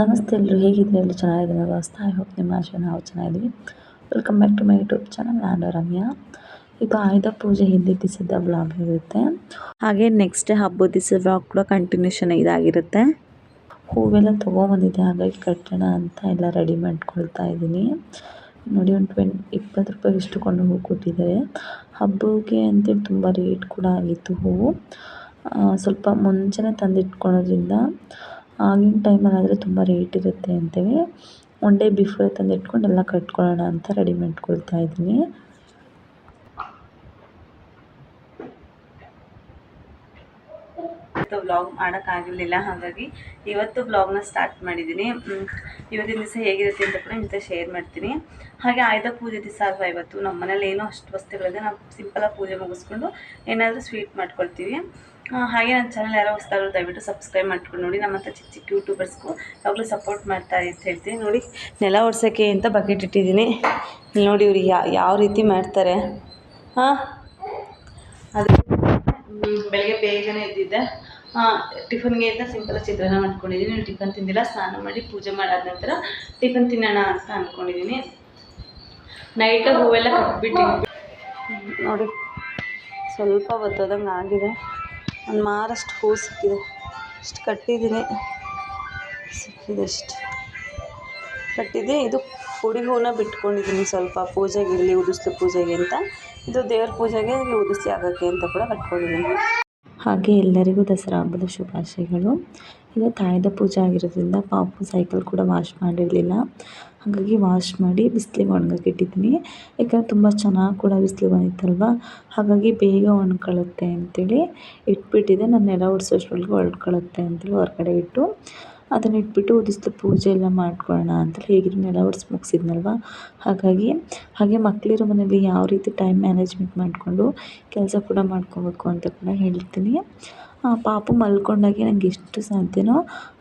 ನಮಸ್ತೆ ಎಲ್ಲರೂ ಹೇಗಿದ್ದೀರಿ? ಎಲ್ಲರೂ ಚೆನ್ನಾಗಿದ್ದೀನಿ ದೋಸ್ತ ಐ ಹೋಪ್ ನಿಮ್ಮ ಆಶೆ ನಾವು ಚೆನ್ನಾಗಿದ್ದೀವಿ. Welcome back to my YouTube channel ನಾನು ರಮ್ಯಾ ಇದು ಆಯುಧ ಪೂಜೆ ಹಿಂದಿನ ದಿವಸದ ಬ್ಲಾಗ್ ಇರುತ್ತೆ. ಹಾಗೆ ನೆಕ್ಸ್ಟ್ ಡೇ ಹಬ್ಬದ ದಿವಸ ಬ್ಲಾಗ್ ಕೂಡ ಕಂಟಿನ್ಯೂಷನ್ ಇದಾಗಿರುತ್ತೆ. ಹೂವೆಲ್ಲ ತೊಗೊಂಬಂದಿದ್ದೆ, ಹಾಗಾಗಿ ಕಟ್ಟೋಣ ಅಂತ ಎಲ್ಲ ರೆಡಿ ಮಾಡ್ಕೊಳ್ತಾ ಇದ್ದೀನಿ. ನೋಡಿ, ಒಂದು ಟ್ವೆಂಟ್ ಇಪ್ಪತ್ತು ರೂಪಾಯಿ ಇಷ್ಟು ಕೊಂಡು ಹೂವು ಕೊಟ್ಟಿದ್ದಾರೆ. ಹಬ್ಬಕ್ಕೆ ಅಂತೇಳಿ ತುಂಬ ರೇಟ್ ಕೂಡ ಆಗಿತ್ತು ಹೂವು. ಸ್ವಲ್ಪ ಮುಂಚೆನೇ ತಂದಿಟ್ಕೊಳ್ಳೋದ್ರಿಂದ ಆಗಿನ ಟೈಮಲ್ಲಿ ಆದರೆ ತುಂಬ ರೇಟ್ ಇರುತ್ತೆ ಅಂತೇಳಿ ಒನ್ ಡೇ ಬಿಫೋರ್ ತಂದಿಟ್ಕೊಂಡು ಎಲ್ಲ ಕಟ್ಕೊಳ್ಳೋಣ ಅಂತ ರೆಡಿ ಮಾಡ್ಕೊಳ್ತಾ ಇದ್ದೀನಿ. ಬ್ಲಾಗ್ ಮಾಡೋಕ್ಕಾಗಿರಲಿಲ್ಲ ಹಾಗಾಗಿ ಇವತ್ತು ವ್ಲಾಗ್ನ ಸ್ಟಾರ್ಟ್ ಮಾಡಿದ್ದೀನಿ. ಇವತ್ತಿನ ದಿವಸ ಹೇಗಿರುತ್ತೆ ಅಂತ ಕೂಡ ನಿಮ್ಮ ಶೇರ್ ಮಾಡ್ತೀನಿ. ಹಾಗೆ ಆಯುಧ ಪೂಜೆ ದಿವಸ ಅಲ್ವಾ ಇವತ್ತು? ನಮ್ಮ ಮನೇಲಿ ಏನೋ ಅಷ್ಟು ವಸ್ತುಗಳಿದೆ, ನಾವು ಸಿಂಪಲಾಗಿ ಪೂಜೆ ಮುಗಿಸ್ಕೊಂಡು ಏನಾದರೂ ಸ್ವೀಟ್ ಮಾಡ್ಕೊಳ್ತೀವಿ. ಹಾಗೆ ನನ್ನ ಚಾನಲ್ ಯಾರೋ ಹೊಸ್ದಾದ್ರು ದಯವಿಟ್ಟು ಸಬ್ಸ್ಕ್ರೈಬ್ ಮಾಡ್ಕೊಂಡು ನೋಡಿ. ನಮ್ಮಂಥ ಚಿಕ್ಕ ಚಿಕ್ಕ ಯೂಟ್ಯೂಬರ್ಸ್ಗೂ ಯಾವಾಗಲೂ ಸಪೋರ್ಟ್ ಮಾಡ್ತಾ ಅಂತ ಹೇಳ್ತೀನಿ. ನೋಡಿ, ನೆಲ ಒಡ್ಸೋಕ್ಕೆ ಅಂತ ಬಕೆಟ್ ಇಟ್ಟಿದ್ದೀನಿ. ನೋಡಿ ಇವ್ರು ಯಾವ ರೀತಿ ಮಾಡ್ತಾರೆ. ಹಾಂ? ಅದು ಬೆಳಗ್ಗೆ ಬೇಗನೆ ಎದ್ದಿದ್ದೆ. ಟಿಫನ್ಗೆ ಅಂತ ಸಿಂಪಲ್ ಚಿತ್ರಾನ್ನ ಮಾಡ್ಕೊಂಡಿದ್ದೀನಿ. ಟಿಫನ್ ತಿಂದಿಲ್ಲ, ಸ್ನಾನ ಮಾಡಿ ಪೂಜೆ ಮಾಡಾದ ನಂತರ ಟಿಫನ್ ತಿನ್ನೋಣ ಅಂತ ಅಂದ್ಕೊಂಡಿದ್ದೀನಿ ನೈಟ್ ಹೂವೆಲ್ಲ ಕಟ್ಬಿಟ್ಟಿದ್ದೀನಿ. ನೋಡಿ, ಸ್ವಲ್ಪ ಬತ್ತೋದಂಗೆ ಆಗಿದೆ. ಒಂದು ಮಾರಷ್ಟು ಹೂ ಸಿಕ್ಕಿದೆ. ಇಷ್ಟು ಕಟ್ಟಿದ್ದೀನಿ. ಸಿಕ್ಕಿದೆ ಇಷ್ಟು ಕಟ್ಟಿದ್ದೆ. ಇದು ಪುಡಿ ಹೂನ ಬಿಟ್ಕೊಂಡಿದ್ದೀನಿ ಸ್ವಲ್ಪ. ಪೂಜೆಗೆ ಇಲ್ಲಿ ಉದಿಸ್ತು ಪೂಜೆಗೆ ಅಂತ. ಇದು ದೇವ್ರ ಪೂಜೆಗೆ ಇಲ್ಲಿ ಉದಿಸಿ ಆಗೋಕ್ಕೆ ಅಂತ ಕೂಡ ಕಟ್ಕೊಂಡಿದ್ದೀನಿ. ಹಾಗೆ ಎಲ್ಲರಿಗೂ ದಸರಾ ಹಬ್ಬದ ಶುಭಾಶಯಗಳು. ಇದು ತಾಯದ ಪೂಜೆ ಆಗಿರೋದ್ರಿಂದ ಪಾಪು ಸೈಕಲ್ ಕೂಡ ವಾಶ್ ಮಾಡಿರಲಿಲ್ಲ. ಹಾಗಾಗಿ ವಾಶ್ ಮಾಡಿ ಬಿಸಿಲಿಗೆ ಒಣಗಕ್ಕೆ ಇಟ್ಟಿದ್ದೀನಿ. ಯಾಕಂದರೆ ತುಂಬ ಚೆನ್ನಾಗಿ ಕೂಡ ಬಿಸಿಲು ಬಂದಿತ್ತಲ್ವ ಹಾಗಾಗಿ ಬೇಗ ಒಣ್ಕೊಳ್ಳುತ್ತೆ ಅಂತೇಳಿ ಇಟ್ಬಿಟ್ಟಿದ್ದೆ ನಾನು ನೆಲ ಒರೆಸೋಷ್ಟ್ರೊಳಗೆ ಒಣ್ಕೊಳ್ಳುತ್ತೆ ಅಂತೇಳಿ ಹೊರಗಡೆ ಇಟ್ಟು. ಅದನ್ನ ಇಟ್ಬಿಟ್ಟು ಉದಿಸ್ಲು ಪೂಜೆ ಎಲ್ಲ ಮಾಡ್ಕೊಳ್ಳೋಣ ಅಂತ ಹೇಗಿದ್ರು ನೆಲ ಒರೆಸಿ ಮುಗಿಸಿದ್ನಲ್ವ? ಹಾಗಾಗಿ, ಹಾಗೆ ಮಕ್ಕಳಿರೋ ಮನೇಲಿ ಯಾವ ರೀತಿ ಟೈಮ್ ಮ್ಯಾನೇಜ್ಮೆಂಟ್ ಮಾಡಿಕೊಂಡು ಕೆಲಸ ಕೂಡ ಮಾಡ್ಕೋಬೇಕು ಅಂತ ಕೂಡ ಹೇಳ್ತೀನಿ. ಪಾಪ ಪಾಪು ಮಲ್ಕೊಂಡಾಗೆ ನಂಗೆ ಎಷ್ಟು ಸಾಧ್ಯನೋ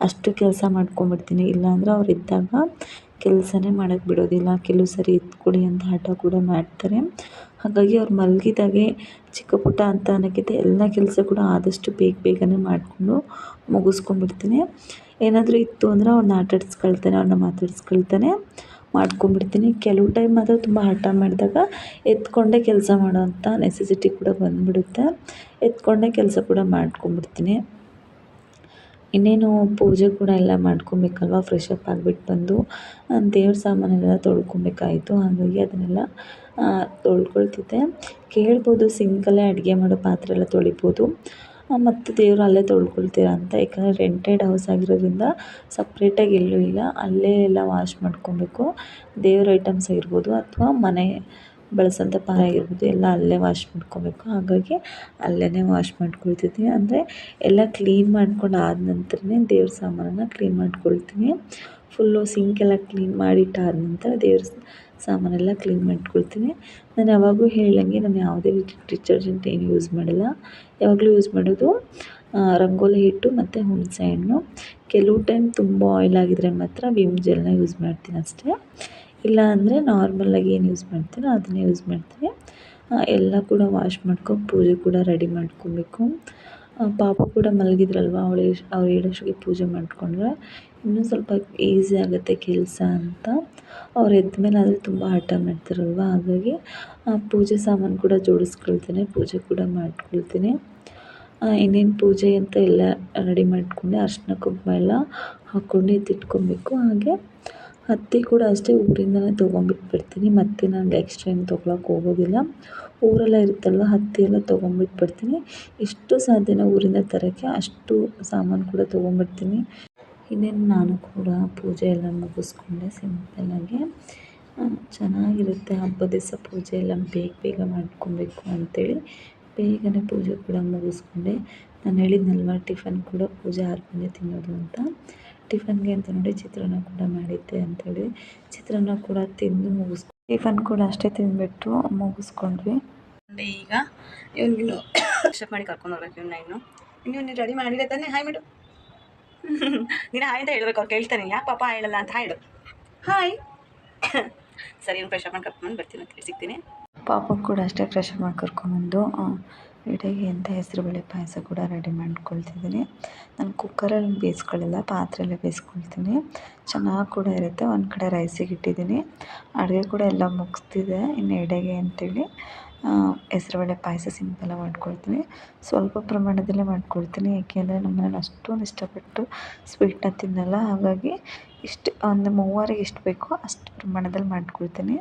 ಅಷ್ಟು ಕೆಲಸ ಮಾಡ್ಕೊಂಬಿಡ್ತೀನಿ ಇಲ್ಲಾಂದ್ರೆ ಅವ್ರು ಇದ್ದಾಗ ಕೆಲಸನೇ ಮಾಡೋಕ್ಕೆ ಬಿಡೋದಿಲ್ಲ. ಕೆಲವು ಸರಿ ಎತ್ಕೊಡಿ ಅಂತ ಹಠ ಕೂಡ ಮಾಡ್ತಾರೆ. ಹಾಗಾಗಿ ಅವ್ರು ಮಲಗಿದಾಗೆ ಚಿಕ್ಕ ಪುಟ್ಟ ಅಂತ ಅನ್ನೋಕ್ಕಿಂತ ಎಲ್ಲ ಕೆಲಸ ಕೂಡ ಆದಷ್ಟು ಬೇಗ ಬೇಗನೆ ಮಾಡಿಕೊಂಡು ಮುಗಿಸ್ಕೊಂಡ್ಬಿಡ್ತೀನಿ. ಏನಾದರೂ ಇತ್ತು ಅಂದರೆ ಅವ್ರನ್ನ ಆಟಾಡಿಸ್ಕೊಳ್ತಾನೆ ಅವ್ರನ್ನ ಮಾತಾಡಿಸ್ಕೊಳ್ತಾನೆ. ಮಾಡ್ಕೊಂಬಿಡ್ತೀನಿ ಕೆಲವು ಟೈಮ್ ಮಾತ್ರ ತುಂಬ ಹಠ ಮಾಡಿದಾಗ ಎತ್ಕೊಂಡೇ ಕೆಲಸ ಮಾಡೋವಂಥ ನೆಸೆಸಿಟಿ ಕೂಡ ಬಂದುಬಿಡುತ್ತೆ. ಎತ್ಕೊಂಡೇ ಕೆಲಸ ಕೂಡ ಮಾಡ್ಕೊಂಬಿಡ್ತೀನಿ ಇನ್ನೇನು ಪೂಜೆ ಕೂಡ ಎಲ್ಲ ಮಾಡ್ಕೊಬೇಕಲ್ವ? ಫ್ರೆಶ್ ಅಪ್ ಆಗಿಬಿಟ್ಟು ಬಂದು ದೇವ್ರ ಸಾಮಾನೆಲ್ಲ ತೊಳ್ಕೊಬೇಕಾಯಿತು. ಹಾಗಾಗಿ ಅದನ್ನೆಲ್ಲ ತೊಳ್ಕೊಳ್ತಿದ್ದೆ. ಕೇಳ್ಬೋದು, ಸಿಂಕಲ್ಲೇ ಅಡುಗೆ ಮಾಡೋ ಪಾತ್ರೆ ಎಲ್ಲ ತೊಳಿಬೋದು. ಮತ್ತು ದೇವ್ರು ಅಲ್ಲೇ ತೊಳ್ಕೊಳ್ತೀರ ಅಂತ. ಯಾಕಂದರೆ ರೆಂಟೆಡ್ ಹೌಸ್ ಆಗಿರೋದ್ರಿಂದ ಸಪ್ರೇಟಾಗಿ ಎಲ್ಲೂ ಇಲ್ಲ. ಅಲ್ಲೇ ಎಲ್ಲ ವಾಶ್ ಮಾಡ್ಕೊಬೇಕು. ದೇವ್ರ ಐಟಮ್ಸ್ ಆಗಿರ್ಬೋದು ಅಥವಾ ಮನೆ ಬಳಸೋಂಥ ಪಾತ್ರೆ ಆಗಿರ್ಬೋದು ಎಲ್ಲ ಅಲ್ಲೇ ವಾಶ್ ಮಾಡ್ಕೊಬೇಕು. ಹಾಗಾಗಿ ಅಲ್ಲೇ ವಾಶ್ ಮಾಡ್ಕೊಳ್ತಿದ್ದೀನಿ. ಅಂದರೆ ಎಲ್ಲ ಕ್ಲೀನ್ ಮಾಡ್ಕೊಂಡು ಆದ ನಂತರನೇ ದೇವ್ರ ಸಾಮಾನನ್ನು ಕ್ಲೀನ್ ಮಾಡ್ಕೊಳ್ತೀನಿ. ಫುಲ್ಲು ಸಿಂಕೆಲ್ಲ ಕ್ಲೀನ್ ಮಾಡಿಟ್ಟಾದ ನಂತರ ದೇವ್ರ ಸಾಮಾನೆಲ್ಲ ಕ್ಲೀನ್ ಮಾಡ್ಕೊಳ್ತೀನಿ. ನಾನು ಯಾವಾಗಲೂ ಹೇಳಂಗೆ ನಾನು ಯಾವುದೇ ಡಿಟರ್ಜೆಂಟ್ ಏನು ಯೂಸ್ ಮಾಡಲ್ಲ. ಯಾವಾಗಲೂ ಯೂಸ್ ಮಾಡೋದು ರಂಗೋಲಿ ಹಿಟ್ಟು ಮತ್ತು ಹುಣಸೆ ಹಣ್ಣು. ಕೆಲವು ಟೈಮ್ ತುಂಬ ಆಯಿಲ್ ಆಗಿದ್ರೆ ಮಾತ್ರ ವಿಮ್ ಜೆಲ್ನ ಯೂಸ್ ಮಾಡ್ತೀನಿ ಅಷ್ಟೇ. ಇಲ್ಲ ಅಂದರೆ ನಾರ್ಮಲಾಗಿ ಏನು ಯೂಸ್ ಮಾಡ್ತೀನೋ ಅದನ್ನೇ ಯೂಸ್ ಮಾಡ್ತೀನಿ. ಎಲ್ಲ ಕೂಡ ವಾಶ್ ಮಾಡ್ಕೊಂಡು ಪೂಜೆ ಕೂಡ ರೆಡಿ ಮಾಡ್ಕೊಬೇಕು. ಪಾಪು ಕೂಡ ಮಲಗಿದ್ರಲ್ವ? ಅವಳು ಅವ್ರು ಹೇಳೋಷ್ಟೊತ್ತಿಗೆ ಪೂಜೆ ಮಾಡಿಕೊಂಡ್ರೆ. ಇನ್ನೂ ಸ್ವಲ್ಪ ಈಸಿ ಆಗುತ್ತೆ ಕೆಲಸ ಅಂತ. ಅವ್ರು ಎದ್ದ ಮೇಲೆ ಆದರೆ ತುಂಬ ಹಠ ಮಾಡ್ತಾರಲ್ವ? ಹಾಗಾಗಿ ಆ, ಪೂಜೆ ಸಾಮಾನು ಕೂಡ ಜೋಡಿಸ್ಕೊಳ್ತೀನಿ ಪೂಜೆ ಕೂಡ ಮಾಡ್ಕೊಳ್ತೀನಿ. ಇನ್ನೇನು ಪೂಜೆ ಅಂತ ಎಲ್ಲ ರೆಡಿ ಮಾಡಿಕೊಂಡೆ. ಅರ್ಶಿನ ಕುಂಕುಮ ಎಲ್ಲ ಹಾಕ್ಕೊಂಡು ಎತ್ತಿಟ್ಕೊಬೇಕು. ಹಾಗೆ ಹತ್ತಿ ಕೂಡ ಅಷ್ಟೇ ಊರಿಂದಲೇ ತೊಗೊಂಬಿಟ್ಬಿಡ್ತೀನಿ. ಮತ್ತೆ ನಾನು ಎಕ್ಸ್ಟ್ರಾ ಏನು ತೊಗೊಳಕ್ಕೆ ಹೋಗೋದಿಲ್ಲ. ಊರೆಲ್ಲ ಇರುತ್ತಲ್ವ ಹತ್ತಿ ಎಲ್ಲ ತೊಗೊಂಬಿಟ್ಬಿಡ್ತೀನಿ. ಎಷ್ಟು ಸಾಧ್ಯನೋ ಊರಿಂದ ತರೋಕ್ಕೆ ಅಷ್ಟು ಸಾಮಾನು ಕೂಡ ತೊಗೊಂಬಿಡ್ತೀನಿ. ಇನ್ನೇನು ನಾನು ಕೂಡ ಪೂಜೆ ಎಲ್ಲ ಮುಗಿಸ್ಕೊಂಡೆ ಸಿಂಪಲ್ಲಾಗಿ ಚೆನ್ನಾಗಿರುತ್ತೆ. ಹಬ್ಬದ ದಿವಸ ಪೂಜೆ ಎಲ್ಲ ಬೇಗ ಬೇಗ ಮಾಡ್ಕೊಬೇಕು ಅಂಥೇಳಿ ಬೇಗನೆ ಪೂಜೆ ಕೂಡ ಮುಗಿಸ್ಕೊಂಡೆ. ನಾನು ಹೇಳಿದ್ನಲ್ವ, ಟಿಫನ್ ಕೂಡ ಪೂಜೆ ಆದ್ಮೇಲೆ ತಿನ್ನೋದು ಅಂತ. ಟಿಫನ್ಗೆ ಅಂತ ನೋಡಿ ಚಿತ್ರಾನ್ನ ಕೂಡ ಮಾಡಿದ್ದೆ ಅಂಥೇಳಿ ಚಿತ್ರಾನ್ನ ಕೂಡ ತಿಂದು ಮುಗಿಸ್ಕೊ ಟಿಫನ್ ಕೂಡ ಅಷ್ಟೇ ತಿಂದುಬಿಟ್ಟು ಮುಗಿಸ್ಕೊಂಡ್ವಿ. ಅಂದ್ರೆ ಈಗ ಇವನಿಗಿನ್ನು ಸ್ಟೆಪ್ ಮಾಡಿ ಕರ್ಕೊಂಡು ಹೋಗ್ಬೇಕು ಇವನ್ನ ಇನ್ನು. ಇನ್ನು ನೀನು ರೆಡಿ ಮಾಡಿದೆ ತಾನೆ? ಹಾಯ್ ಮಾಡು ನೀನು ಹಾಯ್ ಅಂತ ಹೇಳ್ಬೇಕು ಅವ್ರು ಕೇಳ್ತಾನೆ. ಯಾಕೆ ಪಾಪ ಹೇಳಲ್ಲ ಅಂತ? ಹೇಳು ಹಾಯ್ ಸರಿ ಇವ್ನು ಫ್ರೆಶ್ ಅಪ್ ಮಾಡಿ ಕರ್ಕೊಂಡು ಬರ್ತೀನಿ ಅಂತ ಹೇಳಿ ಸಿಗ್ತೀನಿ. ಪಾಪ ಕೂಡ ಅಷ್ಟೇ ಫ್ರೆಶ್ ಮಾಡಿ ಕರ್ಕೊಂಬಂದು ಎಡೆಗೆ ಅಂತ ಹೆಸರುಬೇಳೆ ಪಾಯಸ ಕೂಡ ರೆಡಿ ಮಾಡ್ಕೊಳ್ತಿದ್ದೀನಿ. ನಾನು ಕುಕ್ಕರಲ್ಲಿ ಬೇಯಿಸ್ಕೊಳ್ಳಲ್ಲ, ಪಾತ್ರೆಯಲ್ಲೇ ಬೇಯಿಸ್ಕೊಳ್ತೀನಿ. ಚೆನ್ನಾಗಿ ಕೂಡ ಇರುತ್ತೆ. ಒಂದು ಕಡೆ ರೈಸಿಗೆ ಇಟ್ಟಿದ್ದೀನಿ. ಅಡುಗೆ ಕೂಡ ಎಲ್ಲ ಮುಗಿಸ್ತಿದೆ. ಇನ್ನು ಎಡೆಗೆ ಅಂತೇಳಿ ಹೆಸರುಬೇಳೆ ಪಾಯಸ ಸಿಂಪಲಾಗಿ ಮಾಡ್ಕೊಳ್ತೀನಿ. ಸ್ವಲ್ಪ ಪ್ರಮಾಣದಲ್ಲೇ ಮಾಡ್ಕೊಳ್ತೀನಿ. ಏಕೆಂದರೆ ನಮ್ಮ ಮನೇಲಿ ಅಷ್ಟೊಂದು ಇಷ್ಟಪಟ್ಟು ಸ್ವೀಟ್ನ ತಿನ್ನಲ್ಲ. ಹಾಗಾಗಿ ಇಷ್ಟು, ಒಂದು ಮೂವರಿಗೆ ಎಷ್ಟು ಬೇಕೋ ಅಷ್ಟು ಪ್ರಮಾಣದಲ್ಲಿ ಮಾಡ್ಕೊಳ್ತೀನಿ.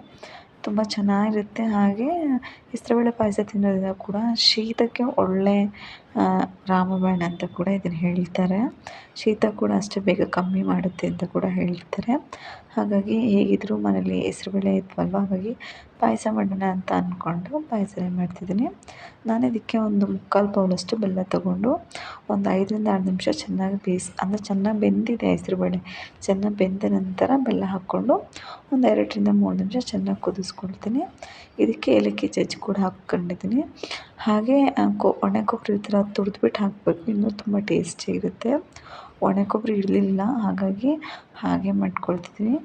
ತುಂಬ ಚೆನ್ನಾಗಿರುತ್ತೆ. ಹಾಗೇ ಹೆಸರುಬೇಳೆ ಪಾಯಸ ತಿನ್ನೋದ್ರಿಂದ ಕೂಡ ಶೀತಕ್ಕೆ ಒಳ್ಳೆ ರಾಮಬಾಣ ಅಂತ ಕೂಡ ಇದನ್ನು ಹೇಳ್ತಾರೆ. ಶೀತ ಕೂಡ ಅಷ್ಟೇ ಬೇಗ ಕಮ್ಮಿ ಮಾಡುತ್ತೆ ಅಂತ ಕೂಡ ಹೇಳ್ತಾರೆ. ಹಾಗಾಗಿ ಹೇಗಿದ್ದರೂ ಮನೇಲಿ ಹೆಸ್ರುಬೇಳೆ ಇದ್ವಲ್ವ? ಹಾಗಾಗಿ ಪಾಯಸ ಮಾಡೋಣ ಅಂತ ಅಂದ್ಕೊಂಡು ಪಾಯಸನೇ ಮಾಡ್ತಿದ್ದೀನಿ. ನಾನು ಇದಕ್ಕೆ ಒಂದು ಮುಕ್ಕಾಲು ಪೌಲಷ್ಟು ಬೆಲ್ಲ ತೊಗೊಂಡು ಒಂದು ಐದರಿಂದ ಆರು ನಿಮಿಷ ಚೆನ್ನಾಗಿ ಬೇಯಿಸಿ ಅಂದರೆ ಚೆನ್ನಾಗಿ ಬೆಂದಿದೆ ಹೆಸ್ರುಬೇಳೆ ಚೆನ್ನಾಗಿ ಬೆಂದ ನಂತರ ಬೆಲ್ಲ ಹಾಕ್ಕೊಂಡು ಒಂದು ಎರಡರಿಂದ ಮೂರು ನಿಮಿಷ ಚೆನ್ನಾಗಿ ಕುದಿಸ್ಕೊಳ್ತೀನಿ. ಇದಕ್ಕೆ ಏಲಕ್ಕಿ ಜಜ್ಜಿ ಕೂಡ ಹಾಕ್ಕೊಂಡಿದ್ದೀನಿ. ಹಾಗೆ ಕೊ, ಒಣ ಕೊಬ್ಬರಿ ಈ ಥರ ತುರಿದ್ಬಿಟ್ಟು ಹಾಕಬೇಕು. ಇನ್ನೂ ತುಂಬ ಟೇಸ್ಟಿಯಾಗಿರುತ್ತೆ ಒಣ ಕೊಬ್ಬರಿ ಇರಲಿಲ್ಲ, ಹಾಗಾಗಿ ಹಾಗೆ ಮಾಡ್ಕೊಳ್ತಿದ್ದೀನಿ.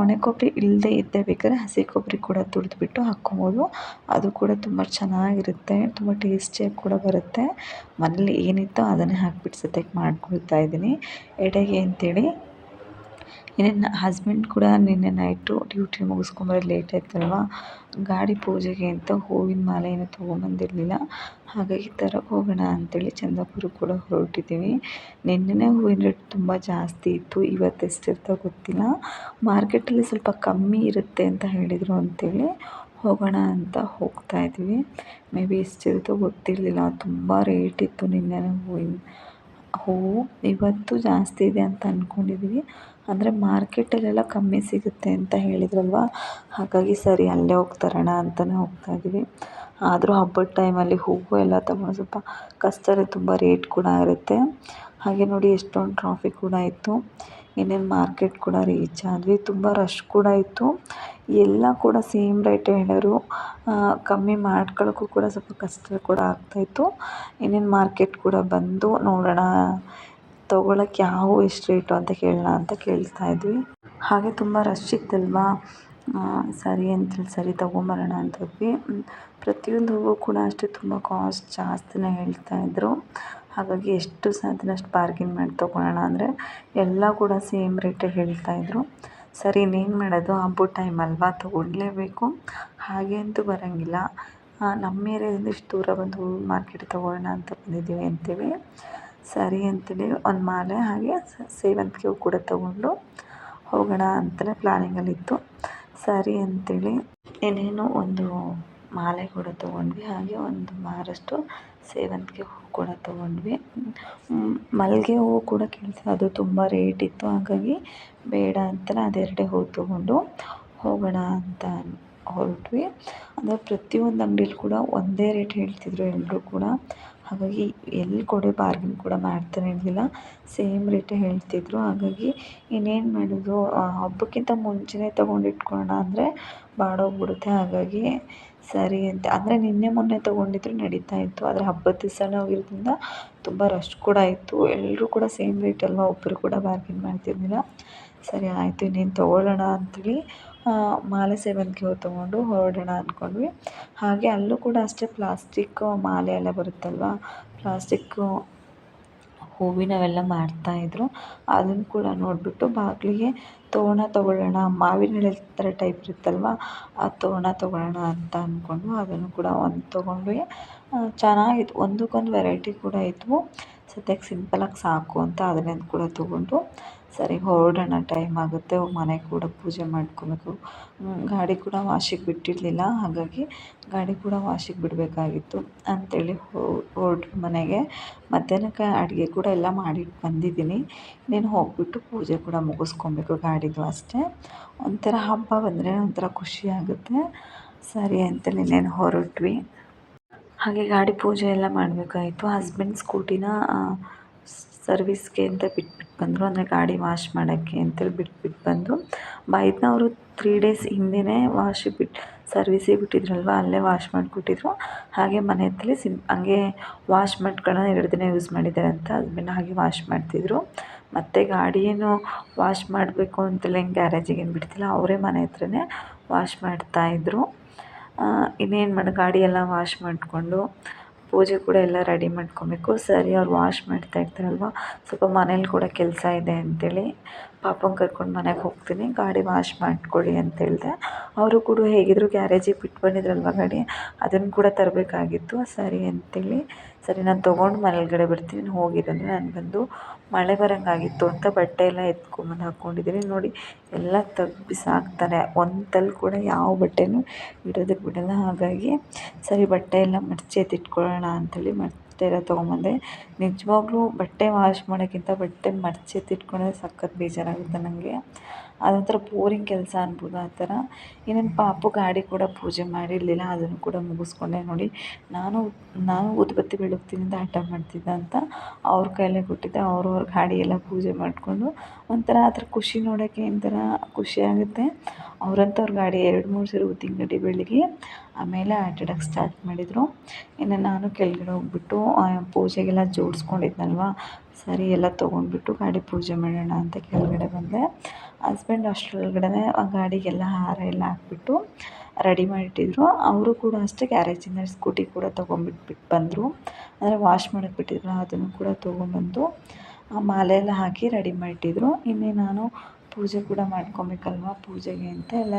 ಒಣ ಕೊಬ್ಬರಿ ಇಲ್ಲದೇ ಇದ್ದೇ ಬೇಕಾದ್ರೆ ಹಸಿ ಕೊಬ್ಬರಿ ಕೂಡ ತುರಿದ್ಬಿಟ್ಟು ಹಾಕ್ಕೊಬೋದು. ಅದು ಕೂಡ ತುಂಬ ಚೆನ್ನಾಗಿರುತ್ತೆ, ತುಂಬ ಟೇಸ್ಟಿಯಾಗಿ ಕೂಡ ಬರುತ್ತೆ. ಮನೇಲಿ ಏನಿತ್ತೋ ಅದನ್ನೇ ಹಾಕ್ಬಿಟ್ಟು ಸದ್ಯಕ್ಕೆ ಮಾಡ್ಕೊಳ್ತಾ ಇದ್ದೀನಿ. ಎಡೆಗೆ ಅಂತೇಳಿ ಇನ್ನೇನು ಹಸ್ಬೆಂಡ್ ಕೂಡ ನಿನ್ನೆ ನೈಟು ಡ್ಯೂಟಿ ಮುಗಿಸ್ಕೊಂಬರೋದು ಲೇಟ್ ಆಯ್ತಲ್ವ? ಗಾಡಿ ಪೂಜೆಗೆ ಅಂತ ಹೂವಿನ ಮಾಲೆ ಏನೂ ತೊಗೊಂಬಂದಿರಲಿಲ್ಲ. ಹಾಗಾಗಿ ತರಕ್ಕೆ ಹೋಗೋಣ ಅಂತೇಳಿ ಚಂದಾಪುರ ಕೂಡ ಹೊರಟಿದ್ದೀವಿ. ನಿನ್ನೆನೇ ಹೂವಿನ ರೇಟ್ ತುಂಬ ಜಾಸ್ತಿ ಇತ್ತು. ಇವತ್ತು ಎಷ್ಟಿರ್ತೋ ಗೊತ್ತಿಲ್ಲ. ಮಾರ್ಕೆಟಲ್ಲಿ ಸ್ವಲ್ಪ ಕಮ್ಮಿ ಇರುತ್ತೆ ಅಂತ ಹೇಳಿದರು ಅಂತೇಳಿ ಹೋಗೋಣ ಅಂತ ಹೋಗ್ತಾ ಇದ್ದೀವಿ. ಮೇ ಬಿ ಎಷ್ಟಿರುತ್ತೋ ಗೊತ್ತಿರಲಿಲ್ಲ. ತುಂಬ ರೇಟ್ ಇತ್ತು ನಿನ್ನೆನೇ ಹೂವಿನ ಹೂವು ಇವತ್ತು ಜಾಸ್ತಿ ಇದೆ ಅಂತ ಅಂದ್ಕೊಂಡಿದ್ದೀವಿ ಅಂದರೆ ಮಾರ್ಕೆಟಲ್ಲೆಲ್ಲ ಕಮ್ಮಿ ಸಿಗುತ್ತೆ ಅಂತ ಹೇಳಿದ್ರಲ್ವಾ? ಹಾಗಾಗಿ ಸರಿ, ಅಲ್ಲೇ ಹೋಗಿ ತರೋಣ ಅಂತಲೇ ಹೋಗ್ತಾ ಇದ್ದೀವಿ ಆದರೂ ಹಬ್ಬದ ಟೈಮಲ್ಲಿ ಹೂವು ಎಲ್ಲ ತಗೊಂಡು ಸ್ವಲ್ಪ ಕಷ್ಟವೇ ತುಂಬ ರೇಟ್ ಕೂಡ ಇರುತ್ತೆ. ಹಾಗೆ ನೋಡಿ ಎಷ್ಟೊಂದು ಟ್ರಾಫಿಕ್ ಕೂಡ ಇತ್ತು. ಇನ್ನೇನು ಮಾರ್ಕೆಟ್ ಕೂಡ ರೀಚ್ ಆದ್ವಿ. ತುಂಬ ರಶ್ ಕೂಡ ಇತ್ತು. ಎಲ್ಲ ಕೂಡ ಸೇಮ್ ರೇಟ್ ಹೇಳೋರು. ಕಮ್ಮಿ ಮಾಡ್ಕೊಳ್ಳೋಕ್ಕೂ ಕೂಡ ಸ್ವಲ್ಪ ಕಷ್ಟ ಕೂಡ ಆಗ್ತಾಯಿತ್ತು ಇನ್ನೇನು ಮಾರ್ಕೆಟ್ ಕೂಡ ಬಂದು ನೋಡೋಣ ತೊಗೊಳಕ್ಕೆ ಯಾವ ಎಷ್ಟು ರೇಟು ಅಂತ ಕೇಳೋಣ ಅಂತ ಕೇಳ್ತಾ ಇದ್ವಿ. ಹಾಗೆ ತುಂಬ ರಶ್ ಇತ್ತಲ್ವಾ? ಸರಿ ಅಂತೇಳಿ ಸರಿ ತಗೊಂಬರೋಣ ಅಂತ ಪ್ರತಿಯೊಂದು ಹೂವು ಕೂಡ ಅಷ್ಟೇ ತುಂಬ ಕಾಸ್ಟ್ ಜಾಸ್ತಿನೇ ಹೇಳ್ತಾಯಿದ್ರು ಹಾಗಾಗಿ ಎಷ್ಟು ಸಾಧ್ಯ ಅಷ್ಟು ಬಾರ್ಗಿನ್ ಮಾಡಿ ತೊಗೊಳೋಣ ಅಂದರೆ ಎಲ್ಲ ಕೂಡ ಸೇಮ್ ರೇಟೇ ಹೇಳ್ತಾಯಿದ್ರು ಸರಿ, ಇನ್ನೇನು ಮಾಡೋದು? ಹಬ್ಬದ ಟೈಮ್ ಅಲ್ವಾ? ತೊಗೊಳ್ಲೇಬೇಕು. ಹಾಗೆ ಅಂತೂ ಬರೋಂಗಿಲ್ಲ. ನಮ್ಮ ಏರಿಯಾದಿಂದ ಇಷ್ಟು ದೂರ ಬಂದು ಹೂವು ಮಾರ್ಕೆಟ್ ತೊಗೊಳ್ಳೋಣ ಅಂತ ಬಂದಿದ್ದೀವಿ ಅಂತೇಳಿ. ಸರಿ ಅಂತೇಳಿ ಒಂದು ಮಾಲೆ ಹಾಗೆ ಸೇವಂತಿಗೆ ಹೂ ಕೂಡ ತೊಗೊಂಡು ಹೋಗೋಣ ಅಂತಲೇ ಪ್ಲಾನಿಂಗಲ್ಲಿತ್ತು ಸರಿ ಅಂತೇಳಿ ಏನೇನೋ ಒಂದು ಮಾಲೆ ಕೂಡ ತೊಗೊಂಡ್ವಿ. ಹಾಗೆ ಒಂದು ಮಾರಷ್ಟು ಸೇವಂತಿಗೆ ಹೂ ಕೂಡ ತೊಗೊಂಡ್ವಿ. ಮಲ್ಲಿಗೆ ಹೂವು ಕೂಡ ಕೇಳಿಸಿ ಅದು ತುಂಬ ರೇಟ್ ಇತ್ತು. ಹಾಗಾಗಿ ಬೇಡ ಅಂತಲೇ ಅದೆರಡೇ ಹೂ ತೊಗೊಂಡು ಹೋಗೋಣ ಅಂತ ಹೊರಟ್ವಿ. ಅಂದರೆ ಪ್ರತಿಯೊಂದು ಅಂಗಡಿಯಲ್ಲಿ ಕೂಡ ಒಂದೇ ರೇಟ್ ಹೇಳ್ತಿದ್ರು ಎಲ್ಲರೂ ಕೂಡ. ಹಾಗಾಗಿ ಎಲ್ಲಿ ಕೊಡಿ ಬಾರ್ಗಿನ್ ಕೂಡ ಮಾಡ್ತಾನೆ ಇರಲಿಲ್ಲ. ಸೇಮ್ ರೇಟೇ ಹೇಳ್ತಿದ್ರು. ಹಾಗಾಗಿ ಇನ್ನೇನು ಮಾಡೋದು? ಹಬ್ಬಕ್ಕಿಂತ ಮುಂಚೆನೇ ತೊಗೊಂಡು ಇಟ್ಕೊಳ್ಳೋಣ ಅಂದರೆ ಬಾಡೋಗ್ಬಿಡುತ್ತೆ. ಹಾಗಾಗಿ ಸರಿ ಅಂತ. ಅಂದರೆ ನಿನ್ನೆ ಮೊನ್ನೆ ತೊಗೊಂಡಿದ್ರು, ನಡೀತಾ ಇತ್ತು. ಆದರೆ ಹಬ್ಬದ ದಿವಸನೇ ಹೋಗಿರೋದ್ರಿಂದ ತುಂಬ ರಶ್ ಕೂಡ ಇತ್ತು ಎಲ್ಲರೂ ಕೂಡ ಸೇಮ್ ರೇಟ್ ಅಲ್ವಾ? ಒಬ್ಬರು ಕೂಡ ಬಾರ್ಗಿನ್ ಮಾಡ್ತಿರಲಿಲ್ಲ. ಸರಿ, ಆಯಿತು. ಇನ್ನೇನು ತೊಗೊಳ್ಳೋಣ ಅಂಥೇಳಿ ಮಾಲೆ ಸೇವಂತಿಗೆ ಹೂ ತೊಗೊಂಡು ಹೊರಡೋಣ ಅಂದ್ಕೊಂಡ್ವಿ. ಹಾಗೆ ಅಲ್ಲೂ ಕೂಡ ಅಷ್ಟೇ ಪ್ಲಾಸ್ಟಿಕ್ ಮಾಲೆ ಎಲ್ಲ ಬರುತ್ತಲ್ವ? ಪ್ಲಾಸ್ಟಿಕ್ಕು ಹೂವಿನವೆಲ್ಲ ಮಾರ್ತಾಯಿದ್ರು ಅದನ್ನು ಕೂಡ ನೋಡಿಬಿಟ್ಟು ಬಾಗಿಲಿಗೆ ತೋರಣ ತೊಗೊಳ್ಳೋಣ, ಮಾವಿನ ಎಲೆ ಥರ ಟೈಪ್ ಇರುತ್ತಲ್ವ? ಆ ತೋರಣ ತೊಗೊಳ್ಳೋಣ ಅಂತ ಅಂದ್ಕೊಂಡು ಅದನ್ನು ಕೂಡ ಒಂದು ತೊಗೊಂಡ್ವಿ. ಚೆನ್ನಾಗಿತ್ತು. ಒಂದಕ್ಕೊಂದು ವೆರೈಟಿ ಕೂಡ ಇದ್ದವು ಸದ್ಯಕ್ಕೆ ಸಿಂಪಲಾಗಿ ಸಾಕು ಅಂತ ಅದನ್ನೇ ಕೂಡ ತೊಗೊಂಡು ಸರಿ, ಹೊರಡೋಣ, ಟೈಮ್ ಆಗುತ್ತೆ, ಮನೆ ಕೂಡ ಪೂಜೆ ಮಾಡ್ಕೊಬೇಕು. ಗಾಡಿ ಕೂಡ ವಾಶಿಗೆ ಬಿಟ್ಟಿರಲಿಲ್ಲ, ಹಾಗಾಗಿ ಗಾಡಿ ಕೂಡ ವಾಶಿಗೆ ಬಿಡಬೇಕಾಗಿತ್ತು. ಅಂಥೇಳಿ ಹೊರಟ್ರು ಮನೆಗೆ. ಮಧ್ಯಾಹ್ನಕ್ಕೆ ಅಡುಗೆ ಕೂಡ ಎಲ್ಲ ಮಾಡಿಟ್ಟು ಬಂದಿದ್ದೀನಿ. ನೀನು ಹೋಗಿಬಿಟ್ಟು ಪೂಜೆ ಕೂಡ ಮುಗಿಸ್ಕೊಬೇಕು ಗಾಡಿದು ಅಷ್ಟೇ. ಒಂಥರ ಹಬ್ಬ ಬಂದರೆ ಒಂಥರ ಖುಷಿ ಆಗುತ್ತೆ. ಸರಿ ಅಂತೇಳಿ ಇನ್ನೇನು ಹೊರಟ್ವಿ. ಹಾಗೆ ಗಾಡಿ ಪೂಜೆ ಎಲ್ಲ ಮಾಡಬೇಕಾಗಿತ್ತು. ಹಸ್ಬೆಂಡ್ ಸ್ಕೂಟಿನ ಸರ್ವಿಸ್ಗೆ ಅಂತ ಬಿಟ್ಬಿಟ್ಟು ಬಂದರು. ಅಂದರೆ ಗಾಡಿ ವಾಶ್ ಮಾಡೋಕ್ಕೆ ಅಂತೇಳಿ ಬಿಟ್ಬಿಟ್ಟು ಬಂದರು. ಬೈಕ್ನವರು ತ್ರೀ ಡೇಸ್ ಹಿಂದೆಯೇ ವಾಶಿಗೆ ಬಿಟ್ಟು ಸರ್ವಿಸಿಗೆ ಬಿಟ್ಟಿದ್ರಲ್ವ? ಅಲ್ಲೇ ವಾಶ್ ಮಾಡಿಕೊಟ್ಟಿದ್ರು ಹಾಗೆ ಮನೆ ಹತ್ರಲೇ ಸಿಂ ಹಂಗೆ ವಾಶ್ ಮಾಡ್ಕೊಳ್ಳೋಣ ಎರಡು ದಿನ ಯೂಸ್ ಮಾಡಿದ್ದಾರೆ ಅಂತ ಹಸ್ಬೆಂಡ್ ಹಾಗೆ ವಾಶ್ ಮಾಡ್ತಿದ್ರು. ಮತ್ತು ಗಾಡಿ ಏನು ವಾಶ್ ಮಾಡಬೇಕು ಅಂತೆಲ್ಲ ಹೆಂಗೆ ಗ್ಯಾರೇಜಿಗೆ ಏನು ಬಿಡ್ತಿಲ್ಲ, ಅವರೇ ಮನೆ ಹತ್ರನೇ ವಾಶ್ ಮಾಡ್ತಾಯಿದ್ರು ಇನ್ನೇನು ಮಾಡಿ, ಗಾಡಿ ಎಲ್ಲ ವಾಶ್ ಮಾಡಿಕೊಂಡು ಪೂಜೆ ಕೂಡ ಎಲ್ಲ ರೆಡಿ ಮಾಡ್ಕೊಬೇಕು. ಸರಿ, ಅವ್ರು ವಾಶ್ ಮಾಡ್ತಾ ಇರ್ತಾರಲ್ವ? ಸ್ವಲ್ಪ ಮನೇಲಿ ಕೂಡ ಕೆಲಸ ಇದೆ ಅಂತೇಳಿ. ಪಾಪನ ಕರ್ಕೊಂಡು ಮನೆಗೆ ಹೋಗ್ತೀನಿ, ಗಾಡಿ ವಾಶ್ ಮಾಡಿಕೊಡಿ ಅಂತ ಹೇಳಿದೆ ಅವರು ಕೂಡ ಹೇಗಿದ್ದರೂ ಗ್ಯಾರೇಜಿಗೆ ಬಿಟ್ಟು ಬಂದಿದ್ರಲ್ವ ಗಾಡಿ? ಅದನ್ನು ಕೂಡ ತರಬೇಕಾಗಿತ್ತು. ಸರಿ ಅಂತೇಳಿ, ಸರಿ ನಾನು ತೊಗೊಂಡು ಮೇಲ್ಗಡೆ ಬರ್ತೀನಿ ನೀನು ನಾನು ಬಂದು ಮಳೆ ಬರೋಂಗಾಗಿತ್ತು ಅಂತ ಬಟ್ಟೆ ಎಲ್ಲ ಎತ್ಕೊಂಬಂದು ಹಾಕ್ಕೊಂಡಿದ್ದೀನಿ ನೋಡಿ, ಎಲ್ಲ ತೆಗ್ದು ಬಿಸಾಕ್ತಾರೆ ಒಂದಲ್ಲಿ ಕೂಡ ಯಾವ ಬಟ್ಟೆನೂ ಇಡೋದಕ್ಕೆ ಬಿಡಲ್ಲ ಹಾಗಾಗಿ ಸರಿ ಬಟ್ಟೆ ಎಲ್ಲ ಮಡಚಿ ಎತ್ತಿಟ್ಕೊಳ್ಳೋಣ ಅಂಥೇಳಿ ಬಟ್ಟೆ ಎಲ್ಲ ತೊಗೊಂಬಂದೆ. ನಿಜವಾಗ್ಲೂ ಬಟ್ಟೆ ವಾಶ್ ಮಾಡೋಕ್ಕಿಂತ ಬಟ್ಟೆ ಮಡಚಿ ಎತ್ತಿಟ್ಕೊಳ್ಳೋದೇ ಸಖತ್ತು ಬೇಜಾರಾಗುತ್ತೆ ನನಗೆ ಅದೊಂಥರ ಬೋರಿಂಗ್ ಕೆಲಸ ಅನ್ಬೋದು ಆ ಥರ. ಇನ್ನೇನು ಪಾಪು ಗಾಡಿ ಕೂಡ ಪೂಜೆ ಮಾಡಿರಲಿಲ್ಲ ಅದನ್ನು ಕೂಡ ಮುಗಿಸ್ಕೊಂಡೆ ನೋಡಿ. ನಾನು ನಾನು ಊದುಬತ್ತಿ ಬೆಳಗ್ತೀನಿ ಅಂತ ಹಠ ಮಾಡ್ತಿದ್ದ ಅಂತ ಅವ್ರ ಕೈಯಲ್ಲೇ ಕೊಟ್ಟಿದ್ದೆ. ಅವರು ಅವ್ರ ಗಾಡಿ ಎಲ್ಲ ಪೂಜೆ ಮಾಡಿಕೊಂಡು ಒಂಥರ ಆ ಥರ ಖುಷಿ ನೋಡೋಕ್ಕೆ ಒಂಥರ ಖುಷಿ ಆಗುತ್ತೆ. ಅವರಂತೂ ಅವ್ರ ಗಾಡಿ ಎರಡು ಮೂರು ಸರಿ ಉದ್ದಿನ ಗಡಿ ಬೆಳಗ್ಗೆ ಆಮೇಲೆ ಆಟಾಡೋಕ್ಕೆ ಸ್ಟಾರ್ಟ್ ಮಾಡಿದರು. ಇನ್ನು ನಾನು ಕೆಳಗಡೆ ಹೋಗ್ಬಿಟ್ಟು ಪೂಜೆಗೆಲ್ಲ ಜೋಡಿಸ್ಕೊಂಡಿದ್ನಲ್ವ? ಸರಿ ಎಲ್ಲ ತೊಗೊಂಡ್ಬಿಟ್ಟು ಗಾಡಿ ಪೂಜೆ ಮಾಡೋಣ ಅಂತ ಕೆಳಗಡೆ ಬಂದೆ. ಹಸ್ಬೆಂಡ್ ಅಷ್ಟರೊಳಗಡೆ ಆ ಗಾಡಿಗೆಲ್ಲ ಹಾರ ಎಲ್ಲ ಹಾಕ್ಬಿಟ್ಟು ರೆಡಿ ಮಾಡಿಟ್ಟಿದ್ರು. ಅವರು ಕೂಡ ಅಷ್ಟೇ ಗ್ಯಾರೇಜಿಂದ ಸ್ಕೂಟಿ ಕೂಡ ತೊಗೊಂಡ್ಬಿಟ್ಬಿಟ್ಟು ಬಿಟ್ಟು ಬಂದರು. ಅಂದರೆ ವಾಶ್ ಮಾಡಕ್ಕೆ ಬಿಟ್ಟಿದ್ರು ಅದನ್ನು ಕೂಡ ತೊಗೊಂಬಂದು ಮಾಲೆ ಎಲ್ಲ ಹಾಕಿ ರೆಡಿ ಮಾಡಿಟ್ಟಿದ್ರು. ಇನ್ನೇ ನಾನು ಪೂಜೆ ಕೂಡ ಮಾಡ್ಕೊಬೇಕಲ್ವ ಪೂಜೆಗೆ ಅಂತ ಎಲ್ಲ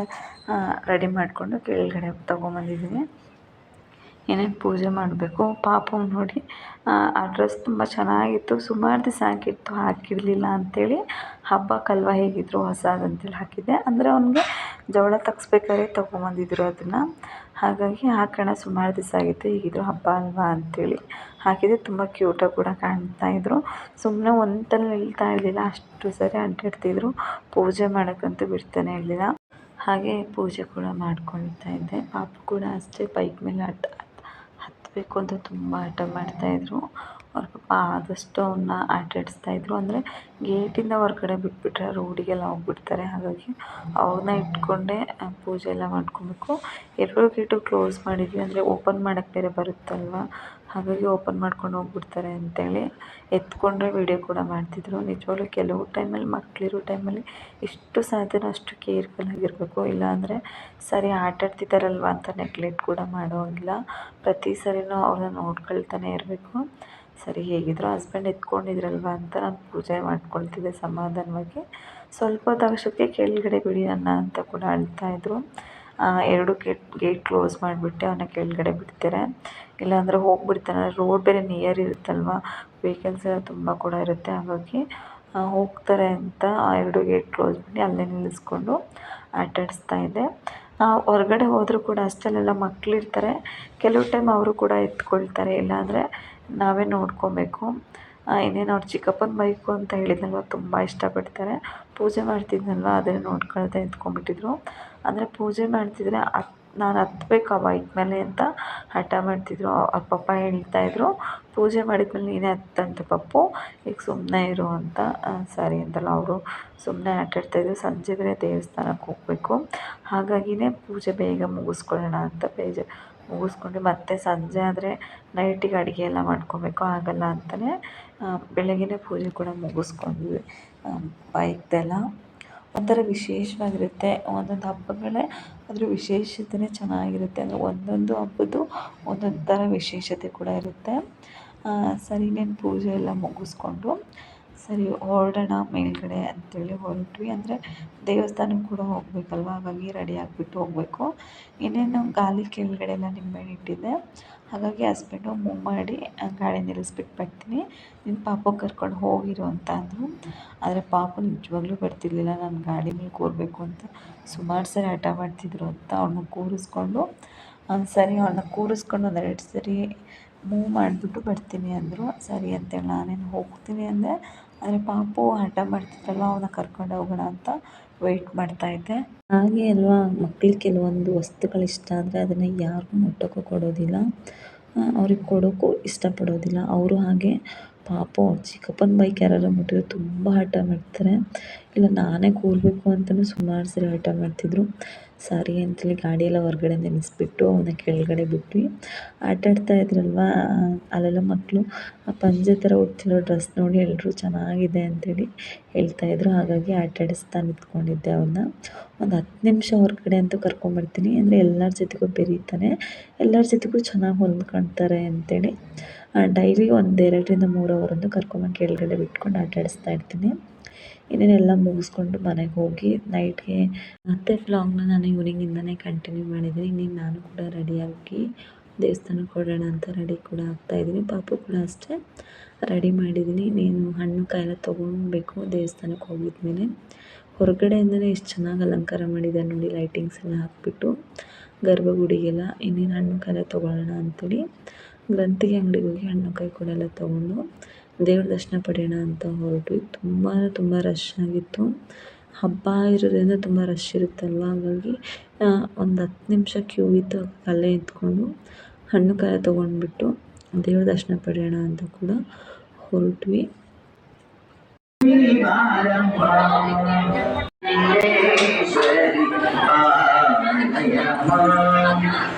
ರೆಡಿ ಮಾಡಿಕೊಂಡು ಕೆಳಗಡೆ ತೊಗೊಂಬಂದಿದ್ದೀನಿ ಏನೇನು ಪೂಜೆ ಮಾಡಬೇಕು ಪಾಪುಗೆ ನೋಡಿ, ಆ ಡ್ರೆಸ್ ತುಂಬ ಚೆನ್ನಾಗಿತ್ತು. ಸುಮಾರು ದಿವಸ ಹಾಕಿತ್ತು ಹಾಕಿರಲಿಲ್ಲ ಅಂಥೇಳಿ ಹಬ್ಬಕ್ಕಲ್ವ ಹೇಗಿದ್ರು ಹೊಸದಂತೇಳಿ ಹಾಕಿದ್ದೆ. ಅಂದರೆ ಅವನಿಗೆ ಜವಳ ತಗ್ಸ್ಬೇಕಾದ್ರೆ ತೊಗೊಂಬಂದಿದ್ರು ಅದನ್ನು. ಹಾಗಾಗಿ ಹಾಕೋಣ ಸುಮಾರು ದಿವಸ ಆಗಿತ್ತು, ಹೇಗಿದ್ರು ಹಬ್ಬ ಅಲ್ವಾ ಅಂಥೇಳಿ ಹಾಕಿದೆ ತುಂಬ ಕ್ಯೂಟಾಗಿ ಕೂಡ ಕಾಣ್ತಾ ಇದ್ರು. ಸುಮ್ಮನೆ ಒಂದಲ್ಲಿ ನಿಲ್ತಾ ಇರಲಿಲ್ಲ, ಅಷ್ಟು ಸರಿ ಅಡ್ಡಾಡ್ತಿದ್ರು ಪೂಜೆ ಮಾಡೋಕ್ಕಂತೂ ಬಿಡ್ತಾನೆ ಇರಲಿಲ್ಲ. ಹಾಗೆ ಪೂಜೆ ಕೂಡ ಮಾಡ್ಕೊಳ್ತಾ ಇದ್ದೆ. ಪಾಪು ಕೂಡ ಅಷ್ಟೇ, ಬೈಕ್ ಮೇಲೆ ಅಡ್ಡ ಹತ್ತಬೇಕು ಅಂತ ತುಂಬ ಹಠ ಮಾಡ್ತಾಯಿದ್ರು ಅವ್ರ ಪಾಪ ಆದಷ್ಟು ಅವ್ರನ್ನ ಆಟಾಡಿಸ್ತಾಯಿದ್ರು ಅಂದರೆ ಗೇಟಿಂದ ಹೊರಗಡೆ ಬಿಟ್ಬಿಟ್ರೆ ರೋಡಿಗೆಲ್ಲ ಹೋಗ್ಬಿಡ್ತಾರೆ. ಹಾಗಾಗಿ ಅವ್ರನ್ನ ಇಟ್ಕೊಂಡೇ ಪೂಜೆ ಎಲ್ಲ ಮಾಡ್ಕೊಬೇಕು. ಎರಡು ಗೇಟು ಕ್ಲೋಸ್ ಮಾಡಿದ್ವಿ. ಅಂದರೆ ಓಪನ್ ಮಾಡೋಕ್ಕೆ ಬೇರೆ ಬರುತ್ತಲ್ವ? ಹಾಗಾಗಿ ಓಪನ್ ಮಾಡ್ಕೊಂಡು ಹೋಗ್ಬಿಡ್ತಾರೆ ಅಂತೇಳಿ ಎತ್ಕೊಂಡ್ರೆ ವೀಡಿಯೋ ಕೂಡ ಮಾಡ್ತಿದ್ರು. ನಿಜವಾಗ್ಲೂ ಕೆಲವು ಟೈಮಲ್ಲಿ ಮಕ್ಕಳಿರೋ ಟೈಮಲ್ಲಿ ಎಷ್ಟು ಸಾಧ್ಯನೋ ಅಷ್ಟು ಇಲ್ಲ ಇಲ್ಲಾಂದರೆ ಸರಿ ಆಟಾಡ್ತಿದ್ದಾರಲ್ವ ಅಂತ ನೆಗ್ಲೆಕ್ಟ್ ಕೂಡ ಮಾಡೋಂಗಿಲ್ಲ ಪ್ರತಿ ಸರಿನೂ ಅವ್ರನ್ನ ನೋಡ್ಕೊಳ್ತಾನೆ ಇರಬೇಕು. ಸರಿ, ಹೇಗಿದ್ರು ಹಸ್ಬೆಂಡ್ ಎತ್ಕೊಂಡಿದ್ರಲ್ವ ಅಂತ ನಾನು ಪೂಜೆ ಮಾಡ್ಕೊಳ್ತಿದ್ದೆ ಸಮಾಧಾನವಾಗಿ. ಸ್ವಲ್ಪ ಹೊತ್ತು ಕೆಳಗಡೆ ಬಿಡಿ ನನ್ನ ಅಂತ ಕೂಡ ಅಳ್ತಾಯಿದ್ರು ಎರಡು ಗೇಟ್ ಗೇಟ್ ಕ್ಲೋಸ್ ಮಾಡಿಬಿಟ್ಟೆ ಅವನ್ನ ಕೆಳಗಡೆ ಬಿಡ್ತಾರೆ. ಇಲ್ಲಾಂದರೆ ಹೋಗ್ಬಿಡ್ತಾನೆ. ರೋಡ್ ಬೇರೆ ನಿಯರ್ ಇರುತ್ತಲ್ವಾ? ವೆಹಿಕಲ್ಸ್ ಎಲ್ಲ ತುಂಬ ಕೂಡ ಇರುತ್ತೆ. ಹಾಗಾಗಿ ಹೋಗ್ತಾರೆ ಅಂತ ಎರಡು ಗೇಟ್ ಕ್ಲೋಸ್ ಮಾಡಿ ಅಲ್ಲೇ ನಿಲ್ಲಿಸ್ಕೊಂಡು ಆಟಾಡಿಸ್ತಾ ಇದೆ. ಹೊರಗಡೆ ಹೋದರೂ ಕೂಡ ಅಷ್ಟಲ್ಲೆಲ್ಲ ಮಕ್ಕಳಿರ್ತಾರೆ ಕೆಲವು ಟೈಮ್ ಅವರು ಕೂಡ ಎತ್ಕೊಳ್ತಾರೆ. ಇಲ್ಲಾಂದರೆ ನಾವೇ ನೋಡ್ಕೊಬೇಕು. ಇನ್ನೇನು ಅವ್ರ ಚಿಕ್ಕಪ್ಪನ ಬೈಕು ಅಂತ ಹೇಳಿದ್ನಲ್ವ? ತುಂಬ ಇಷ್ಟಪಡ್ತಾರೆ. ಪೂಜೆ ಮಾಡ್ತಿದ್ನಲ್ವ? ಅದನ್ನು ನೋಡ್ಕೊಳ್ತಾ ಎತ್ಕೊಂಡ್ಬಿಟ್ಟಿದ್ರು ಅಂದರೆ ಪೂಜೆ ಮಾಡ್ತಿದ್ರೆ ನಾನು ಹತ್ಬೇಕು ಆ ಬೈಕ್ ಮೇಲೆ ಅಂತ ಹಠ ಮಾಡ್ತಿದ್ರು. ಅವ್ರ ಪಪ್ಪ ಹೇಳ್ತಾಯಿದ್ರು ಪೂಜೆ ಮಾಡಿದ ಮೇಲೆ ನೀನೇ ಹತ್ತಂತೆ ಪಪ್ಪು, ಈಗ ಸುಮ್ಮನೆ ಇರು ಅಂತ. ಸರಿ ಅಂತಲ್ಲ ಅವರು. ಸುಮ್ಮನೆ ಆಟಾಡ್ತಾಯಿದ್ರು ಸಂಜೆ ಬೇರೆ ದೇವಸ್ಥಾನಕ್ಕೆ ಹೋಗಬೇಕು. ಹಾಗಾಗಿನೇ ಪೂಜೆ ಬೇಗ ಮುಗಿಸ್ಕೊಳ್ಳೋಣ ಅಂತ ಬೇಜ, ಮುಗಿಸ್ಕೊಂಡು ಮತ್ತೆ ಸಂಜೆ ಆದರೆ ನೈಟಿಗೆ ಅಡುಗೆ ಎಲ್ಲ ಮಾಡ್ಕೋಬೇಕು. ಆಗಲ್ಲ ಅಂತಲೇ ಬೆಳಗ್ಗೆನೇ ಪೂಜೆ ಕೂಡ ಮುಗಿಸ್ಕೊಂಡ್ವಿ ಬೈಕ್ದೆಲ್ಲ ಒಂಥರ ವಿಶೇಷವಾಗಿರುತ್ತೆ. ಒಂದೊಂದು ಹಬ್ಬಗಳೇ ಅದ್ರ ವಿಶೇಷತೆಯೇ ಚೆನ್ನಾಗಿರುತ್ತೆ. ಅಂದರೆ ಒಂದೊಂದು ಹಬ್ಬದ್ದು ಒಂದೊಂದು ಥರ ವಿಶೇಷತೆ ಕೂಡ ಇರುತ್ತೆ. ಸರಿ, ಇನ್ನೇನು ಪೂಜೆ ಎಲ್ಲ ಮುಗಿಸ್ಕೊಂಡು ಸರಿ, ಹೊರಡೋಣ ಮೇಲುಗಡೆ ಅಂತೇಳಿ ಹೊರಟ್ವಿ. ಅಂದರೆ ದೇವಸ್ಥಾನಕ್ಕೆ ಕೂಡ ಹೋಗಬೇಕಲ್ವ? ಹಾಗಾಗಿ ರೆಡಿ ಆಗಿಬಿಟ್ಟು ಹೋಗಬೇಕು. ಇನ್ನೇನು ಗಾಲಿ ಕೆಳಗಡೆ ಎಲ್ಲ ನಿಂಬೆಹಣ್ಣು ಇಟ್ಟಿದ್ದೆ. ಹಾಗಾಗಿ ಹಸ್ಬೆಂಡು ಮೂವ್ ಮಾಡಿ ಗಾಡಿ ನಿಲ್ಲಿಸ್ಬಿಟ್ಟು ಬರ್ತೀನಿ. ನಿನ್ನ ಪಾಪು ಕರ್ಕೊಂಡು ಹೋಗಿರು ಅಂತ ಅಂದರು. ಆದರೆ ಪಾಪು ನಿಜವಾಗ್ಲೂ ಬರ್ತಿರ್ಲಿಲ್ಲ. ನಾನು ಗಾಡಿ ಮೇಲೆ ಕೂರಬೇಕು ಅಂತ ಸುಮಾರು ಸರಿ ಹಠ ಮಾಡ್ತಿದ್ರು ಅಂತ ಅವ್ರನ್ನ ಕೂರಿಸ್ಕೊಂಡು. ಸರಿ ಅವ್ರನ್ನ ಕೂರಿಸ್ಕೊಂಡು ಒಂದೆರಡು ಸರಿ ಮೂವ್ ಮಾಡಿಬಿಟ್ಟು ಬರ್ತೀನಿ ಅಂದರು. ಸರಿ ಅಂತೇಳಿ ನಾನೇನು ಹೋಗ್ತೀನಿ ಅಂದೆ. ಆದರೆ ಪಾಪು ಹಠ ಮಾಡ್ತಿದ್ದಲ್ಲ ಅವನ್ನ ಕರ್ಕೊಂಡು ಹೋಗೋಣ ಅಂತ. ವೆಯ್ಟ್ ಮಾಡ್ತಾಯಿದ್ದೆ ಹಾಗೆ ಅಲ್ವಾ, ಮಕ್ಳಿಗೆ ಕೆಲವೊಂದು ವಸ್ತುಗಳು ಇಷ್ಟ ಆದರೆ ಅದನ್ನು ಯಾರಿಗೂ ಮುಟ್ಟೋಕ್ಕೂ ಕೊಡೋದಿಲ್ಲ. ಅವ್ರಿಗೆ ಕೊಡೋಕ್ಕೂ ಇಷ್ಟಪಡೋದಿಲ್ಲ. ಅವರು ಹಾಗೆ ಪಾಪು, ಚಿಕ್ಕಪ್ಪನ ಬೈಕ್ ಯಾರಾದ್ರು ಮುಟ್ಟಿದ್ರೆ ತುಂಬ ಹಠ ಮಾಡ್ತಾರೆ. ಇಲ್ಲ, ನಾನೇ ಕೂರಬೇಕು ಅಂತಲೂ ಸುಮಾರು ಸರಿ ಹಠ ಮಾಡ್ತಿದ್ರು. ಸರಿ ಅಂತೇಳಿ ಗಾಡಿಯೆಲ್ಲ ಹೊರಗಡೆ ನಿಲ್ಲಿಸ್ಬಿಟ್ಟು ಅವನ್ನ ಕೆಳಗಡೆ ಬಿಟ್ವಿ. ಆಟ ಆಡ್ತಾ ಇದ್ರಲ್ವ? ಅಲ್ಲೆಲ್ಲ ಮಕ್ಕಳು ಆ ಪಂಜೆ ಥರ ಉಡ್ತಿರೋ ಡ್ರೆಸ್ ನೋಡಿ ಎಲ್ಲರೂ ಚೆನ್ನಾಗಿದೆ ಅಂತೇಳಿ ಹೇಳ್ತಾಯಿದ್ರು ಹಾಗಾಗಿ ಆಟ ಆಡಿಸ್ತಾ ನಿಂತ್ಕೊಂಡಿದ್ದೆ ಅವನ್ನ ಒಂದು ಹತ್ತು ನಿಮಿಷ ಹೊರಗಡೆ ಅಂತೂ ಕರ್ಕೊಂಬರ್ತೀನಿ. ಅಂದರೆ ಎಲ್ಲರ ಜೊತೆಗೂ ಬೆರೀತಾನೆ. ಎಲ್ಲರ ಜೊತೆಗೂ ಚೆನ್ನಾಗಿ ಹೊಂದ್ಕೊಳ್ತಾರೆ ಅಂತೇಳಿ. ಡೈಲಿ ಒಂದು ಎರಡರಿಂದ ಮೂರು ಅವರ್ ಅಂತೂ ಕರ್ಕೊಂಬಂದು ಕೆಳಗಡೆ ಬಿಟ್ಕೊಂಡು ಆಟ ಆಡಿಸ್ತಾ ಇರ್ತೀನಿ. ಇನ್ನೇನೆಲ್ಲ ಮುಗಿಸ್ಕೊಂಡು ಮನೆಗೆ ಹೋಗಿ ನೈಟ್ಗೆ ಮತ್ತೆ ವ್ಲಾಗ್ನ ನಾನು ಈವ್ನಿಂಗಿಂದನೇ ಕಂಟಿನ್ಯೂ ಮಾಡಿದ್ದೀನಿ. ಇನ್ನೇನು ನಾನು ಕೂಡ ರೆಡಿಯಾಗಿ ದೇವಸ್ಥಾನಕ್ಕೆ ಹೊರಡೋಣ ಅಂತ ರೆಡಿ ಕೂಡ ಆಗ್ತಾಯಿದ್ದೀನಿ ಪಾಪು ಕೂಡ ಅಷ್ಟೇ ರೆಡಿ ಮಾಡಿದ್ದೀನಿ. ನೀನು ಹಣ್ಣು ಕಾಯೆಲ್ಲ ತೊಗೊಳ್ಬೇಕು ದೇವಸ್ಥಾನಕ್ಕೆ ಹೋಗಿದ್ಮೇಲೆ. ಹೊರಗಡೆಯಿಂದಲೇ ಎಷ್ಟು ಚೆನ್ನಾಗಿ ಅಲಂಕಾರ ಮಾಡಿದ್ದಾರೆ ನೋಡಿ ಲೈಟಿಂಗ್ಸ್ ಎಲ್ಲ ಹಾಕಿಬಿಟ್ಟು ಗರ್ಭಗುಡಿಗೆಲ್ಲ ಇನ್ನೇನು ಹಣ್ಣು ಕಾಯೆಲ್ಲ ತೊಗೊಳ್ಳೋಣ ಅಂಥೇಳಿ ಗ್ರಂಥಿಗೆ ಅಂಗಡಿಗೆ ಹೋಗಿ ಹಣ್ಣು ಕೈಗಳೆಲ್ಲ ತೊಗೊಂಡು ದೇವ್ರ ದರ್ಶನ ಪಡೆಯೋಣ ಅಂತ ಹೊರಟ್ವಿ. ತುಂಬ ತುಂಬ ರಶ್ ಆಗಿತ್ತು. ಹಬ್ಬ ಇರೋದ್ರಿಂದ ತುಂಬ ರಶ್ ಇರುತ್ತಲ್ವ? ಹಾಗಾಗಿ ಒಂದು ಹತ್ತು ನಿಮಿಷ ಕ್ಯೂ ಇತ್ತು. ಅಲ್ಲೇ ನಿಂತ್ಕೊಂಡು ಹಣ್ಣು ಕಾಯಿ ತಗೊಂಡ್ಬಿಟ್ಟು ದೇವ್ರ ದರ್ಶನ ಪಡೆಯೋಣ ಅಂತ ಕೂಡ ಹೊರಟ್ವಿ.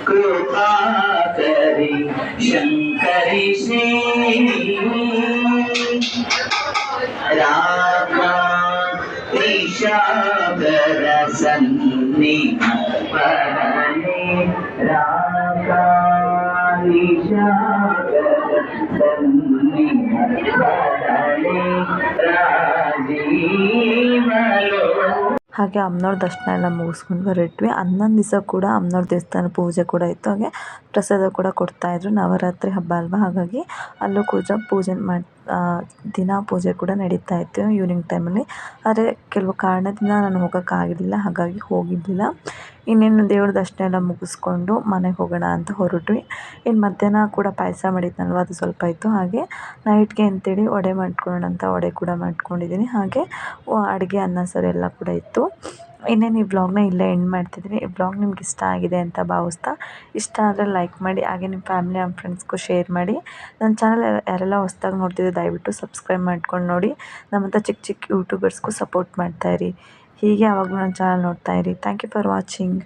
ಕೃಪಾ ಕರಿ ശങ്കരിഷേ രാമാ നിശാകരസന്നിധി രാമാ നിശാകരസന്നിധി രാജീവലോ ಹಾಗೆ ಅಮ್ನೋರ ದರ್ಶನ ಎಲ್ಲ ಮುಗಿಸ್ಕೊಂಡು ಹೊರಟ್ವಿ. ಹನ್ನೊಂದು ದಿವಸ ಕೂಡ ಅಮ್ನೋರ ದೇವಸ್ಥಾನ ಪೂಜೆ ಕೂಡ ಇತ್ತು. ಹಾಗೆ ಪ್ರಸಾದ ಕೂಡ ಕೊಡ್ತಾಯಿದ್ರು ನವರಾತ್ರಿ ಹಬ್ಬ ಅಲ್ವಾ? ಹಾಗಾಗಿ ಅಲ್ಲೂ ಕೂಜ ಪೂಜೆ ಮಾಡಿ ದಿನ ಪೂಜೆ ಕೂಡ ನಡೀತಾ ಇತ್ತು ಈವ್ನಿಂಗ್ ಟೈಮಲ್ಲಿ. ಆದರೆ ಕೆಲವು ಕಾರಣದಿಂದ ನಾನು ಹೋಗೋಕ್ಕಾಗಿರಲಿಲ್ಲ ಹಾಗಾಗಿ ಹೋಗಿದ್ದಿಲ್ಲ. ಇನ್ನೇನು ದೇವ್ರ ದರ್ಶನ ಎಲ್ಲ ಮುಗಿಸ್ಕೊಂಡು ಮನೆಗೆ ಹೋಗೋಣ ಅಂತ ಹೊರಟ್ವಿ. ಇನ್ನು ಮಧ್ಯಾಹ್ನ ಕೂಡ ಪಾಯಸ ಮಾಡಿದ್ನಲ್ವ, ಅದು ಸ್ವಲ್ಪ ಇತ್ತು. ಹಾಗೆ ನೈಟ್ಗೆ ಅಂತೇಳಿ ವಡೆ ಮಾಡ್ಕೊಳ್ಳೋಣ ಅಂತ ವಡೆ ಕೂಡ ಮಾಡ್ಕೊಂಡಿದ್ದೀನಿ. ಹಾಗೆ ಅಡುಗೆ ಅನ್ನ, ಸಾರು ಎಲ್ಲ ಕೂಡ ಇತ್ತು. ಇನ್ನೇನು ಈ ಬ್ಲಾಗ್ನ ಇಲ್ಲೇ ಎಂಡ್ ಮಾಡ್ತಿದ್ದೀನಿ. ಈ ಬ್ಲಾಗ್ ನಿಮ್ಗೆ ಇಷ್ಟ ಆಗಿದೆ ಅಂತ ಭಾವಿಸ್ತಾ, ಇಷ್ಟ ಆದರೆ ಲೈಕ್ ಮಾಡಿ, ಹಾಗೆ ನಿಮ್ಮ ಫ್ಯಾಮಿಲಿ ಆ್ಯಂಡ್ ಫ್ರೆಂಡ್ಸ್ಗೂ ಶೇರ್ ಮಾಡಿ. ನನ್ನ ಚಾನಲ್ ಯಾರೆಲ್ಲ ಹೊಸ್ದಾಗಿ ನೋಡ್ತಿದ್ರೆ ದಯವಿಟ್ಟು ಸಬ್ಸ್ಕ್ರೈಬ್ ಮಾಡ್ಕೊಂಡು ನೋಡಿ. ನಮ್ಮಂಥ ಚಿಕ್ಕ ಚಿಕ್ಕ ಯೂಟ್ಯೂಬರ್ಸ್ಗೂ ಸಪೋರ್ಟ್ ಮಾಡ್ತಾಯಿರಿ ಹೀಗೆ ಯಾವಾಗಲೂ ನನ್ನ ಚಾನಲ್ ನೋಡ್ತಾಯಿರಿ ಥ್ಯಾಂಕ್ ಯು ಫಾರ್ ವಾಚಿಂಗ್